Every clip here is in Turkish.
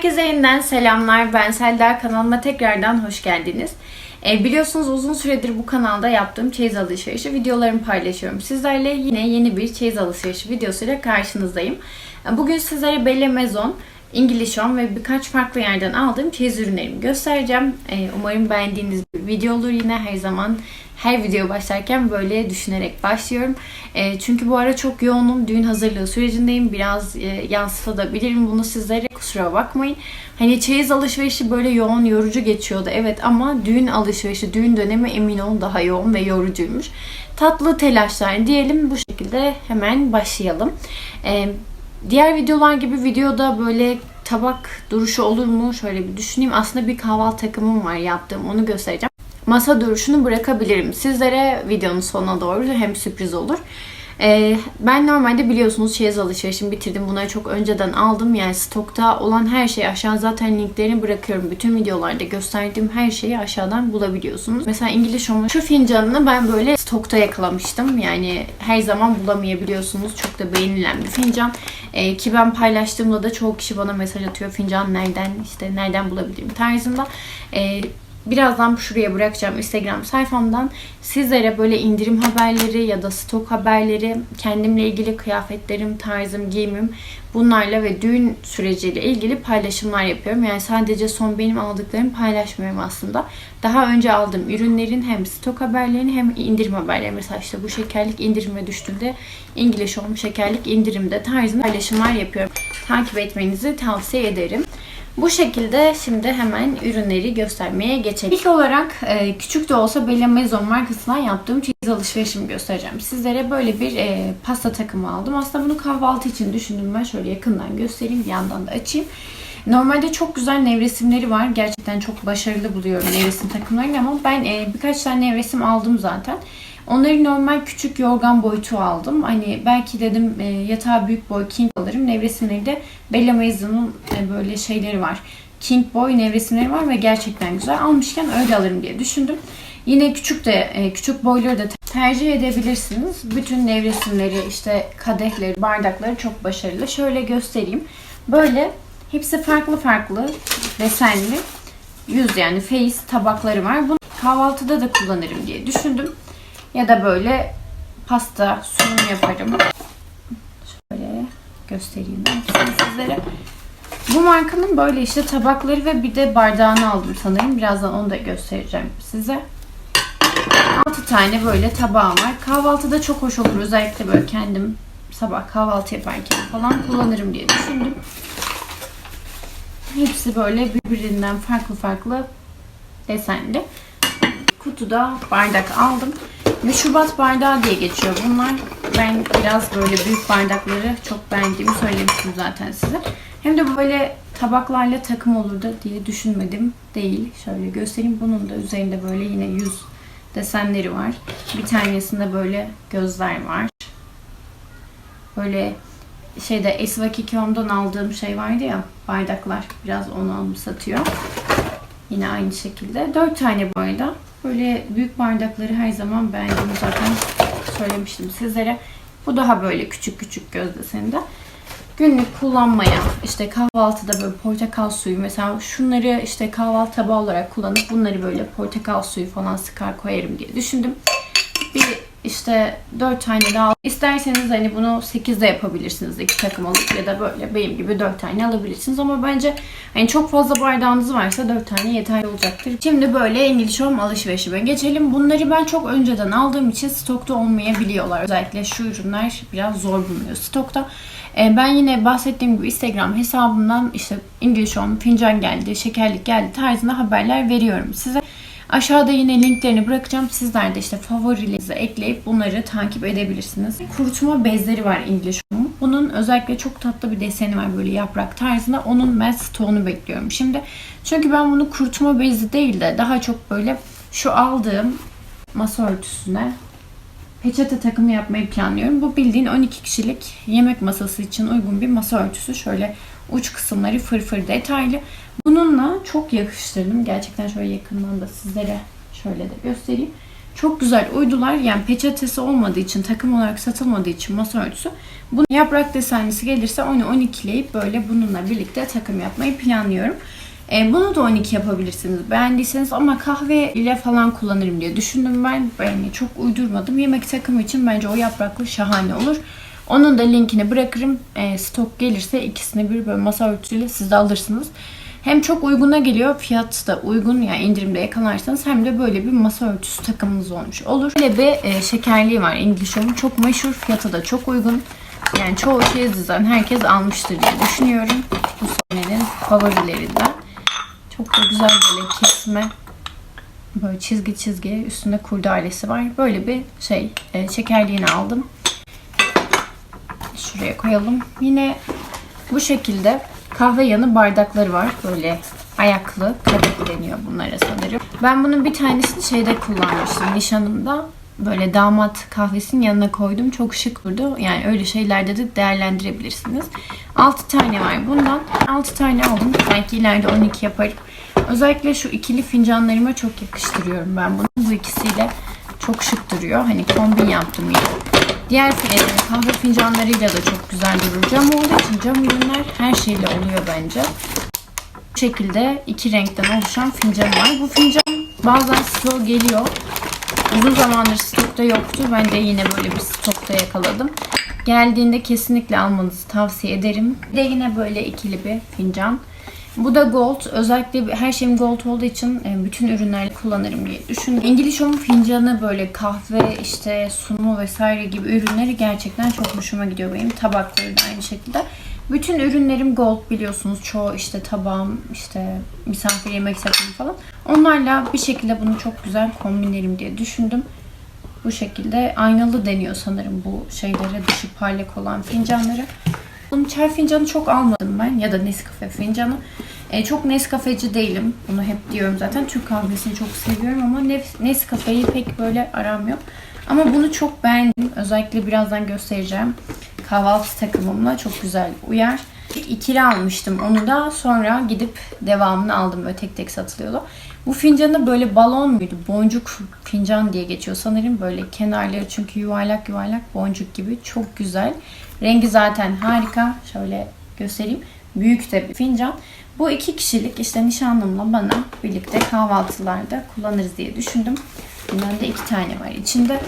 Herkese yeniden selamlar. Ben Selda. Kanalıma tekrardan hoş geldiniz. E, biliyorsunuz uzun süredir bu kanalda yaptığım çeyiz alışverişi videolarımı paylaşıyorum. Sizlerle yine yeni bir çeyiz alışverişi videosuyla karşınızdayım. E, Bugün sizlere Belle Maison, İngiliz Home ve birkaç farklı yerden aldığım çeyiz ürünlerimi göstereceğim. E, Umarım beğendiğiniz bir video olur yine her zaman her video başlarken böyle düşünerek başlıyorum. E, çünkü bu ara çok yoğunum. Düğün hazırlığı sürecindeyim. Biraz e, yansıtabilirim bunu sizlere. Kusura bakmayın. Hani çeyiz alışverişi böyle yoğun, yorucu geçiyordu. Evet ama düğün alışverişi, düğün dönemi emin olun daha yoğun ve yorucuymuş. Tatlı telaşlar diyelim. Bu şekilde hemen başlayalım. Diğer videolar gibi videoda böyle tabak duruşu olur mu? Şöyle bir düşüneyim. Aslında bir kahvaltı takımım var yaptığım. Onu göstereceğim masa duruşunu bırakabilirim. Sizlere videonun sonuna doğru hem sürpriz olur. Ee, ben normalde biliyorsunuz çeyiz alışverişimi bitirdim. Bunları çok önceden aldım. Yani stokta olan her şeyi aşağı zaten linklerini bırakıyorum. Bütün videolarda gösterdiğim her şeyi aşağıdan bulabiliyorsunuz. Mesela İngiliz Home'un şu fincanını ben böyle stokta yakalamıştım. Yani her zaman bulamayabiliyorsunuz. Çok da beğenilen bir fincan. Ee, ki ben paylaştığımda da çoğu kişi bana mesaj atıyor. Fincan nereden işte nereden bulabilirim tarzında. Ee, Birazdan şuraya bırakacağım Instagram sayfamdan sizlere böyle indirim haberleri ya da stok haberleri, kendimle ilgili kıyafetlerim, tarzım, giyimim bunlarla ve düğün süreciyle ilgili paylaşımlar yapıyorum. Yani sadece son benim aldıklarımı paylaşmıyorum aslında. Daha önce aldığım ürünlerin hem stok haberlerini hem indirim haberleri. Mesela işte bu şekerlik indirime düştüğünde İngiliz Home şekerlik indirimde tarzında paylaşımlar yapıyorum. Takip etmenizi tavsiye ederim. Bu şekilde şimdi hemen ürünleri göstermeye geçelim. İlk olarak e, küçük de olsa Bella Maison markasından yaptığım çeyiz alışverişimi göstereceğim. Sizlere böyle bir e, pasta takımı aldım. Aslında bunu kahvaltı için düşündüm ben. Şöyle yakından göstereyim. Bir yandan da açayım. Normalde çok güzel nevresimleri var. Gerçekten çok başarılı buluyorum nevresim takımlarını ama ben e, birkaç tane nevresim aldım zaten. Onları normal küçük yorgan boyutu aldım. Hani belki dedim e, yatağı büyük boy king alırım. Nevresimleri de Bella Maison'un e, böyle şeyleri var. King boy nevresimleri var ve gerçekten güzel. Almışken öyle alırım diye düşündüm. Yine küçük de e, küçük boyları da tercih edebilirsiniz. Bütün nevresimleri işte kadehleri, bardakları çok başarılı. Şöyle göstereyim. Böyle hepsi farklı farklı desenli yüz yani face tabakları var. Bunu kahvaltıda da kullanırım diye düşündüm. Ya da böyle pasta sunum yaparım. Şöyle göstereyim sizlere. Bu markanın böyle işte tabakları ve bir de bardağını aldım sanırım. Birazdan onu da göstereceğim size. 6 tane böyle tabağım var. Kahvaltıda çok hoş olur. Özellikle böyle kendim sabah kahvaltı yaparken falan kullanırım diye düşündüm. Hepsi böyle birbirinden farklı farklı desenli. Kutuda bardak aldım. Meşrubat bardağı diye geçiyor bunlar. Ben biraz böyle büyük bardakları çok beğendiğimi söylemiştim zaten size. Hem de böyle tabaklarla takım olur da diye düşünmedim. Değil. Şöyle göstereyim. Bunun da üzerinde böyle yine yüz desenleri var. Bir tanesinde böyle gözler var. Böyle şeyde Esvaki Kiom'dan aldığım şey vardı ya bardaklar. Biraz onu satıyor. Yine aynı şekilde. Dört tane boyda. Böyle büyük bardakları her zaman beğendiğimi zaten söylemiştim sizlere. Bu daha böyle küçük küçük göz deseninde. Günlük kullanmaya işte kahvaltıda böyle portakal suyu mesela şunları işte kahvaltı tabağı olarak kullanıp bunları böyle portakal suyu falan sıkar koyarım diye düşündüm. İşte 4 tane daha isterseniz hani bunu 8'de yapabilirsiniz iki takım alıp ya da böyle benim gibi 4 tane alabilirsiniz ama bence hani çok fazla bardağınız varsa 4 tane yeterli olacaktır. Şimdi böyle İngiliz Home alışverişime geçelim. Bunları ben çok önceden aldığım için stokta olmayabiliyorlar. Özellikle şu ürünler biraz zor bulunuyor stokta. Ee, ben yine bahsettiğim gibi Instagram hesabımdan işte İngiliz Home fincan geldi, şekerlik geldi tarzında haberler veriyorum size. Aşağıda yine linklerini bırakacağım. Sizler de işte favorilerinizi ekleyip bunları takip edebilirsiniz. Kurutma bezleri var Home'un. Bunun özellikle çok tatlı bir deseni var böyle yaprak tarzında. Onun ben stoğunu bekliyorum şimdi. Çünkü ben bunu kurutma bezi değil de daha çok böyle şu aldığım masa örtüsüne peçete takımı yapmayı planlıyorum. Bu bildiğin 12 kişilik yemek masası için uygun bir masa örtüsü. Şöyle uç kısımları fırfır detaylı. Bununla çok yakıştırdım. Gerçekten şöyle yakından da sizlere şöyle de göstereyim. Çok güzel uydular. Yani peçetesi olmadığı için, takım olarak satılmadığı için masa örtüsü. Bu yaprak desenlisi gelirse onu 12'leyip böyle bununla birlikte takım yapmayı planlıyorum. E, bunu da 12 yapabilirsiniz beğendiyseniz ama kahve ile falan kullanırım diye düşündüm ben. Yani çok uydurmadım. Yemek takımı için bence o yapraklı şahane olur. Onun da linkini bırakırım. E, stok gelirse ikisini bir böyle masa örtüsüyle siz de alırsınız. Hem çok uyguna geliyor, fiyat da uygun yani indirimde yakalarsanız hem de böyle bir masa örtüsü takımınız olmuş olur. Böyle bir e, şekerliği var English Home'un çok meşhur, fiyatı da çok uygun. Yani çoğu şey diziden herkes almıştır diye düşünüyorum. Bu senenin favorilerinden. Çok da güzel böyle kesme böyle çizgi çizgi üstünde kurdalesi var. Böyle bir şey e, şekerliğini aldım. Şuraya koyalım. Yine bu şekilde kahve yanı bardakları var. Böyle ayaklı kadeh deniyor bunlara sanırım. Ben bunun bir tanesini şeyde kullanmıştım nişanımda. Böyle damat kahvesinin yanına koydum. Çok şık durdu. Yani öyle şeylerde de değerlendirebilirsiniz. 6 tane var bundan. 6 tane aldım. Belki ileride 12 yaparım. Özellikle şu ikili fincanlarıma çok yakıştırıyorum ben bunu. Bu ikisiyle çok şık duruyor. Hani kombin yaptım yine. Diğer e, kahve fincanlarıyla da çok güzel durur. Cam olduğu için cam ürünler her şeyle oluyor bence. Bu şekilde iki renkten oluşan fincan var. Bu fincan bazen slow geliyor. Uzun zamandır stokta yoktu. Ben de yine böyle bir stokta yakaladım. Geldiğinde kesinlikle almanızı tavsiye ederim. Bir de yine böyle ikili bir fincan. Bu da gold. Özellikle her şeyim gold olduğu için e, bütün ürünlerle kullanırım diye düşündüm. İngiliz Home fincanı böyle kahve, işte sunumu vesaire gibi ürünleri gerçekten çok hoşuma gidiyor benim. Tabakları da aynı şekilde. Bütün ürünlerim gold biliyorsunuz. Çoğu işte tabağım, işte misafir yemek sepeti falan. Onlarla bir şekilde bunu çok güzel kombinlerim diye düşündüm. Bu şekilde aynalı deniyor sanırım bu şeylere dışı parlak olan fincanları. Bunun çay fincanı çok almadım ben ya da Nescafe fincanı. E, çok Nescafeci değilim. Bunu hep diyorum zaten. Türk kahvesini çok seviyorum ama Nes- Nescafe'yi pek böyle aram yok. Ama bunu çok beğendim. Özellikle birazdan göstereceğim. Kahvaltı takımımla çok güzel uyar. İkili almıştım onu da sonra gidip devamını aldım böyle tek tek satılıyordu. Bu fincanı böyle balon muydu? Boncuk fincan diye geçiyor sanırım. Böyle kenarları çünkü yuvarlak yuvarlak boncuk gibi. Çok güzel. Rengi zaten harika. Şöyle göstereyim. Büyük de bir fincan. Bu iki kişilik işte nişanlımla bana birlikte kahvaltılarda kullanırız diye düşündüm. Bundan da iki tane var içinde.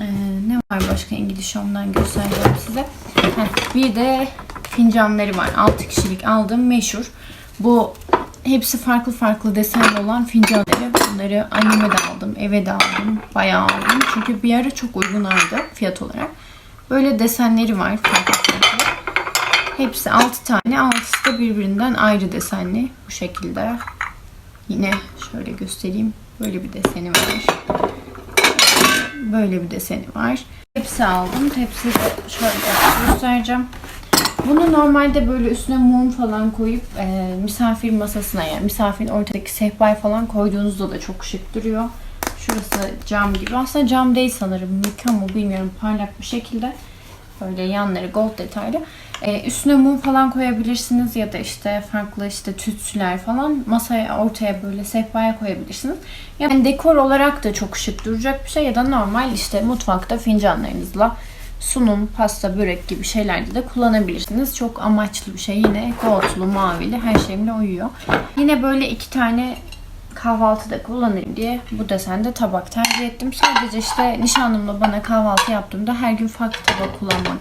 Ee, ne var başka İngiliz Home'dan göstereceğim size. Heh, bir de fincanları var. 6 kişilik aldığım meşhur. Bu hepsi farklı farklı desenli olan fincanları. Bunları anneme de aldım, eve de aldım. Bayağı aldım. Çünkü bir ara çok uygunlardı fiyat olarak. Böyle desenleri var farklı farklı. Hepsi 6 tane. 6'sı da birbirinden ayrı desenli. Bu şekilde. Yine şöyle göstereyim. Böyle bir deseni var. Böyle bir deseni var. Tepsi aldım. Tepsi şöyle göstereceğim. Bunu normalde böyle üstüne mum falan koyup e, misafir masasına yani misafirin ortadaki sehpaya falan koyduğunuzda da çok şık duruyor. Şurası cam gibi. Aslında cam değil sanırım. Mika mı bilmiyorum. Parlak bir şekilde. Böyle yanları gold detaylı. Ee, üstüne mum falan koyabilirsiniz ya da işte farklı işte tütsüler falan masaya ortaya böyle sehpaya koyabilirsiniz. Yani dekor olarak da çok şık duracak bir şey ya da normal işte mutfakta fincanlarınızla sunum, pasta, börek gibi şeylerde de kullanabilirsiniz. Çok amaçlı bir şey. Yine goldlu, mavili her şeyimle uyuyor. Yine böyle iki tane kahvaltıda kullanayım diye bu desende tabak tercih ettim. Sadece işte nişanlımla bana kahvaltı yaptığımda her gün farklı tabak kullanmak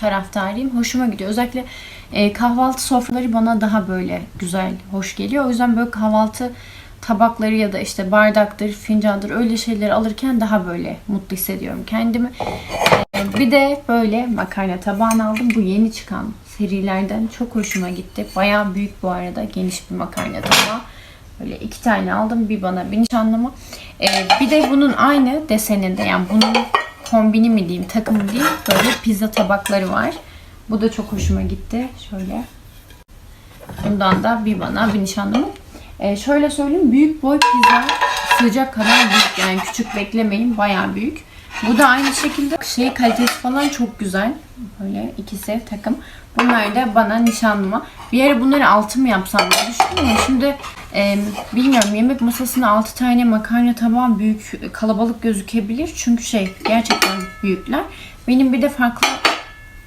taraftarıyım. Hoşuma gidiyor. Özellikle e, kahvaltı sofraları bana daha böyle güzel, hoş geliyor. O yüzden böyle kahvaltı tabakları ya da işte bardaktır, fincandır öyle şeyleri alırken daha böyle mutlu hissediyorum kendimi. E, bir de böyle makarna tabağını aldım. Bu yeni çıkan serilerden çok hoşuma gitti. Bayağı büyük bu arada. Geniş bir makarna tabağı. Böyle iki tane aldım. Bir bana bir nişanlıma. Ee, bir de bunun aynı deseninde yani bunun kombini mi diyeyim takımı diyeyim. Böyle pizza tabakları var. Bu da çok hoşuma gitti. Şöyle. Bundan da bir bana bir nişanlıma. Ee, şöyle söyleyeyim. Büyük boy pizza sığacak kadar büyük. Yani küçük beklemeyin. Bayağı büyük. Bu da aynı şekilde şey kalitesi falan çok güzel. Böyle ikisi takım. Bunlar da bana nişanlıma. Bir ara bunları altı mı yapsam diye ama şimdi e, bilmiyorum yemek masasına 6 tane makarna tabağı büyük kalabalık gözükebilir. Çünkü şey gerçekten büyükler. Benim bir de farklı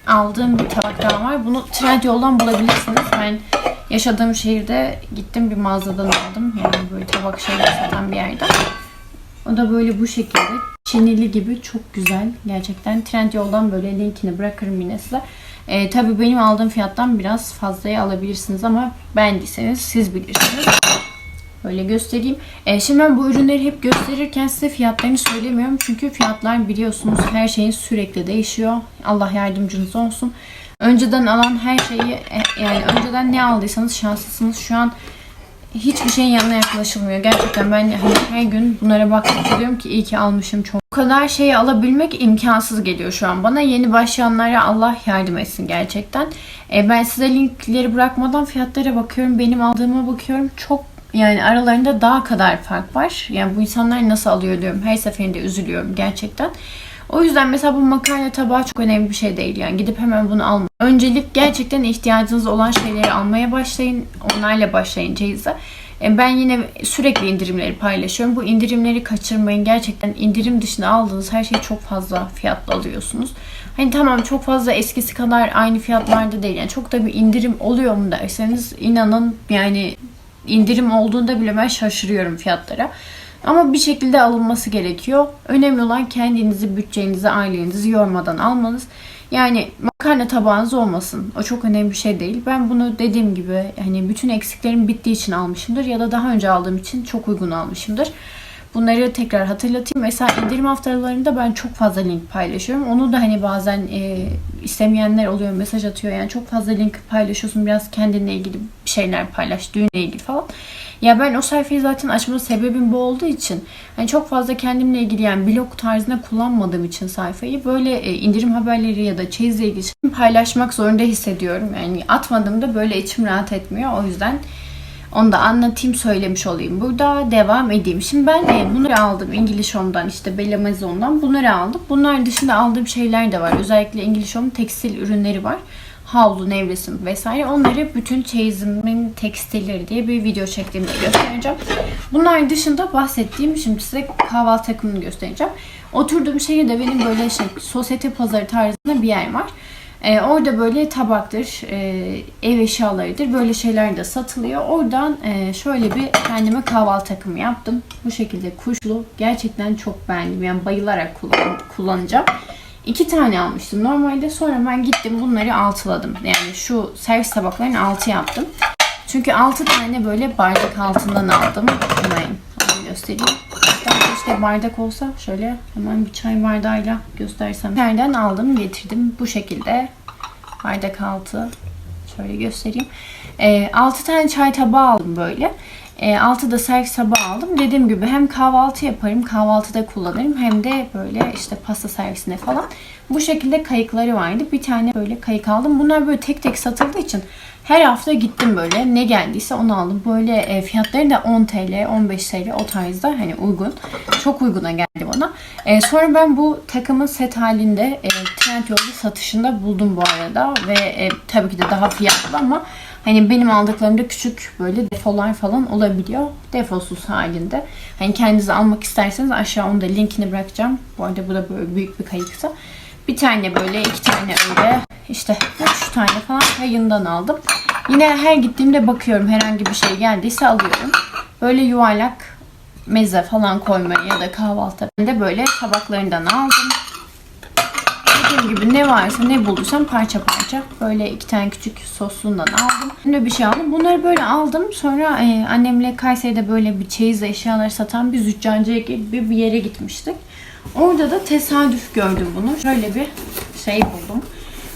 aldığım bir tabak daha var. Bunu Trendyol'dan bulabilirsiniz. Ben yaşadığım şehirde gittim bir mağazadan aldım. Yani böyle tabak şeyleri satan bir yerden. O da böyle bu şekilde. Çinili gibi çok güzel. Gerçekten Trendyol'dan böyle linkini bırakırım yine size. Ee, tabii benim aldığım fiyattan biraz fazlaya alabilirsiniz ama beğendiyseniz siz bilirsiniz. Böyle göstereyim. Ee, şimdi ben bu ürünleri hep gösterirken size fiyatlarını söylemiyorum. Çünkü fiyatlar biliyorsunuz her şeyin sürekli değişiyor. Allah yardımcınız olsun. Önceden alan her şeyi e, yani önceden ne aldıysanız şanslısınız. Şu an hiçbir şeyin yanına yaklaşılmıyor. Gerçekten ben hani her gün bunlara baktıkça diyorum ki iyi ki almışım çok. Bu kadar şeyi alabilmek imkansız geliyor şu an bana. Yeni başlayanlara Allah yardım etsin gerçekten. E, ben size linkleri bırakmadan fiyatlara bakıyorum. Benim aldığıma bakıyorum. Çok yani aralarında daha kadar fark var. Yani bu insanlar nasıl alıyor diyorum. Her seferinde üzülüyorum gerçekten. O yüzden mesela bu makarna tabağı çok önemli bir şey değil. Yani gidip hemen bunu alma. Öncelik gerçekten ihtiyacınız olan şeyleri almaya başlayın. Onlarla başlayın ceyize. E, Ben yine sürekli indirimleri paylaşıyorum. Bu indirimleri kaçırmayın. Gerçekten indirim dışında aldığınız her şeyi çok fazla fiyatla alıyorsunuz. Hani tamam çok fazla eskisi kadar aynı fiyatlarda değil. Yani çok da bir indirim oluyor mu derseniz inanın yani indirim olduğunda bile ben şaşırıyorum fiyatlara. Ama bir şekilde alınması gerekiyor. Önemli olan kendinizi, bütçenizi, ailenizi yormadan almanız. Yani makarna tabağınız olmasın. O çok önemli bir şey değil. Ben bunu dediğim gibi hani bütün eksiklerim bittiği için almışımdır ya da daha önce aldığım için çok uygun almışımdır. Bunları tekrar hatırlatayım. Mesela indirim haftalarında ben çok fazla link paylaşıyorum. Onu da hani bazen e, istemeyenler oluyor, mesaj atıyor. Yani çok fazla link paylaşıyorsun. Biraz kendinle ilgili şeyler paylaş, düğünle ilgili falan. Ya ben o sayfayı zaten açma sebebim bu olduğu için hani çok fazla kendimle ilgili yani blog tarzında kullanmadığım için sayfayı böyle e, indirim haberleri ya da çeyizle ilgili paylaşmak zorunda hissediyorum. Yani atmadığımda böyle içim rahat etmiyor. O yüzden onu da anlatayım, söylemiş olayım. Burada devam edeyim. Şimdi ben e, bunları aldım. İngiliz Home'dan işte Bella Maison'dan bunları aldım. Bunlar dışında aldığım şeyler de var. Özellikle İngiliz Home tekstil ürünleri var. Havlu, nevresim vesaire. Onları bütün çeyizimin tekstilleri diye bir video çektiğimde göstereceğim. Bunlar dışında bahsettiğim şimdi size kahvaltı takımını göstereceğim. Oturduğum şehirde benim böyle şey sosyete pazarı tarzında bir yer var. Ee, orada böyle tabaktır, e, ev eşyalarıdır böyle şeyler de satılıyor. Oradan e, şöyle bir kendime kahvaltı takımı yaptım. Bu şekilde kuşlu. Gerçekten çok beğendim. Yani bayılarak kullan, kullanacağım. İki tane almıştım normalde. Sonra ben gittim bunları altıladım. Yani şu servis tabaklarını altı yaptım. Çünkü altı tane böyle bardak altından aldım. Hemen onu göstereyim. Hatta işte bardak olsa şöyle hemen bir çay bardağıyla göstersem. Nereden aldım getirdim bu şekilde. Bardak altı. Şöyle göstereyim. E, 6 tane çay tabağı aldım böyle. E, 6 da servis tabağı aldım. Dediğim gibi hem kahvaltı yaparım, kahvaltıda kullanırım hem de böyle işte pasta servisine falan. Bu şekilde kayıkları vardı. Bir tane böyle kayık aldım. Bunlar böyle tek tek satıldığı için her hafta gittim böyle. Ne geldiyse onu aldım. Böyle e, fiyatları da 10 TL, 15 TL o tarzda hani uygun. Çok uyguna geldi bana. E, sonra ben bu takımın set halinde e, Trendyol'da satışında buldum bu arada. Ve e, tabii ki de daha fiyatlı ama Hani benim aldıklarımda küçük böyle defolar falan olabiliyor. Defosuz halinde. Hani kendinize almak isterseniz aşağı onu da linkini bırakacağım. Bu arada bu da böyle büyük bir kayıksa. Bir tane böyle, iki tane öyle. işte üç tane falan yayından aldım. Yine her gittiğimde bakıyorum herhangi bir şey geldiyse alıyorum. Böyle yuvarlak meze falan koymaya ya da kahvaltı. Ben de böyle tabaklarından aldım. Dediğim gibi ne varsa ne bulduysam parça parça böyle iki tane küçük soslundan aldım. Şimdi bir şey aldım. Bunları böyle aldım. Sonra e, annemle Kayseri'de böyle bir çeyiz eşyaları satan bir züccancıya gibi bir yere gitmiştik. Orada da tesadüf gördüm bunu. Şöyle bir şey buldum.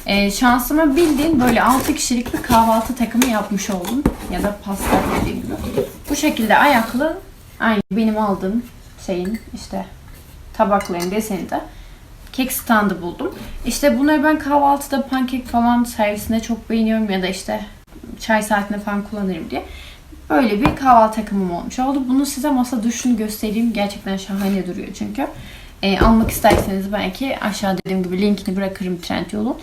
E, şansıma bildiğin böyle 6 kişilik bir kahvaltı takımı yapmış oldum. Ya da pasta dediğim gibi. Bu şekilde ayaklı aynı benim aldığım şeyin işte tabakların deseni de kek standı buldum. İşte bunları ben kahvaltıda pankek falan servisinde çok beğeniyorum ya da işte çay saatinde falan kullanırım diye. Böyle bir kahvaltı takımım olmuş oldu. Bunu size masa dışını göstereyim. Gerçekten şahane duruyor çünkü. E, almak isterseniz belki aşağıda dediğim gibi linkini bırakırım Trendyol'un.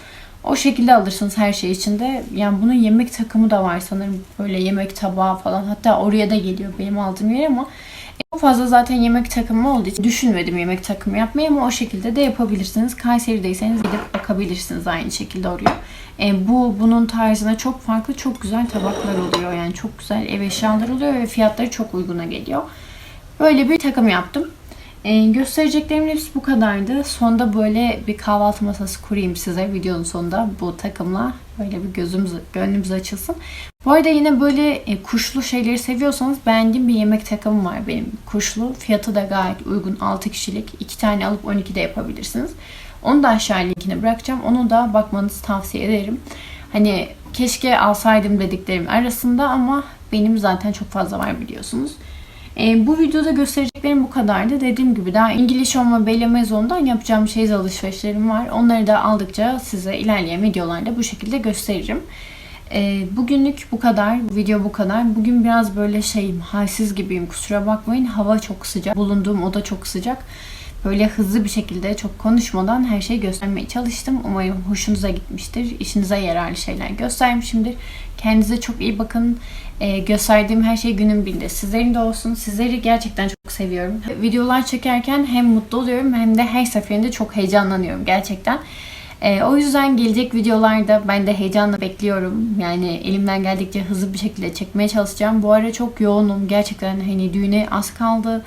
O şekilde alırsınız her şey içinde. Yani bunun yemek takımı da var sanırım. Böyle yemek tabağı falan. Hatta oraya da geliyor benim aldığım yer ama çok fazla zaten yemek takımı olduğu için düşünmedim yemek takımı yapmayı ama o şekilde de yapabilirsiniz. Kayseri'deyseniz gidip bakabilirsiniz aynı şekilde oraya. E, bu bunun tarzına çok farklı çok güzel tabaklar oluyor. Yani çok güzel ev eşyaları oluyor ve fiyatları çok uyguna geliyor. Böyle bir takım yaptım. E, göstereceklerimin hepsi bu kadardı. Sonda böyle bir kahvaltı masası kurayım size videonun sonunda bu takımla. Böyle bir gözümüz, gönlümüz açılsın. Bu arada yine böyle e, kuşlu şeyleri seviyorsanız beğendiğim bir yemek takımı var benim. Kuşlu. Fiyatı da gayet uygun. 6 kişilik. 2 tane alıp 12 de yapabilirsiniz. Onu da aşağı linkine bırakacağım. Onu da bakmanızı tavsiye ederim. Hani keşke alsaydım dediklerim arasında ama benim zaten çok fazla var biliyorsunuz. E, bu videoda göstereceklerim bu kadardı. Dediğim gibi daha İngiliz Home ve Bella Maison'dan yapacağım şey alışverişlerim var. Onları da aldıkça size ilerleyen videolarda bu şekilde gösteririm. E, bugünlük bu kadar. Bu video bu kadar. Bugün biraz böyle şeyim, halsiz gibiyim. Kusura bakmayın. Hava çok sıcak. Bulunduğum oda çok sıcak. Böyle hızlı bir şekilde çok konuşmadan her şeyi göstermeye çalıştım. Umarım hoşunuza gitmiştir. İşinize yararlı şeyler göstermişimdir. Kendinize çok iyi bakın. Ee, gösterdiğim her şey günün birinde. Sizlerin de olsun. Sizleri gerçekten çok seviyorum. Videolar çekerken hem mutlu oluyorum hem de her seferinde çok heyecanlanıyorum gerçekten. Ee, o yüzden gelecek videolarda ben de heyecanla bekliyorum. Yani elimden geldikçe hızlı bir şekilde çekmeye çalışacağım. Bu ara çok yoğunum. Gerçekten hani düğüne az kaldı.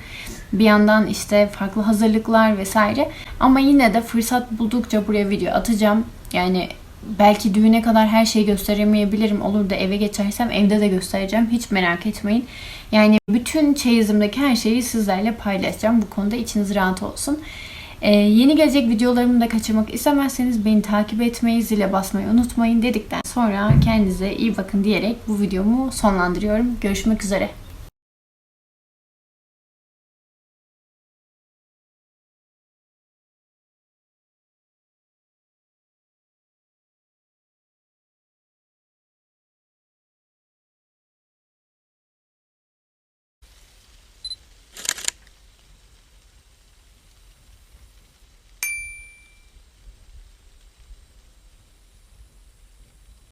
Bir yandan işte farklı hazırlıklar vesaire. Ama yine de fırsat buldukça buraya video atacağım. Yani belki düğüne kadar her şeyi gösteremeyebilirim. Olur da eve geçersem evde de göstereceğim. Hiç merak etmeyin. Yani bütün çeyizimdeki her şeyi sizlerle paylaşacağım. Bu konuda içiniz rahat olsun. Ee, yeni gelecek videolarımı da kaçırmak istemezseniz beni takip etmeyi, zile basmayı unutmayın dedikten sonra kendinize iyi bakın diyerek bu videomu sonlandırıyorum. Görüşmek üzere.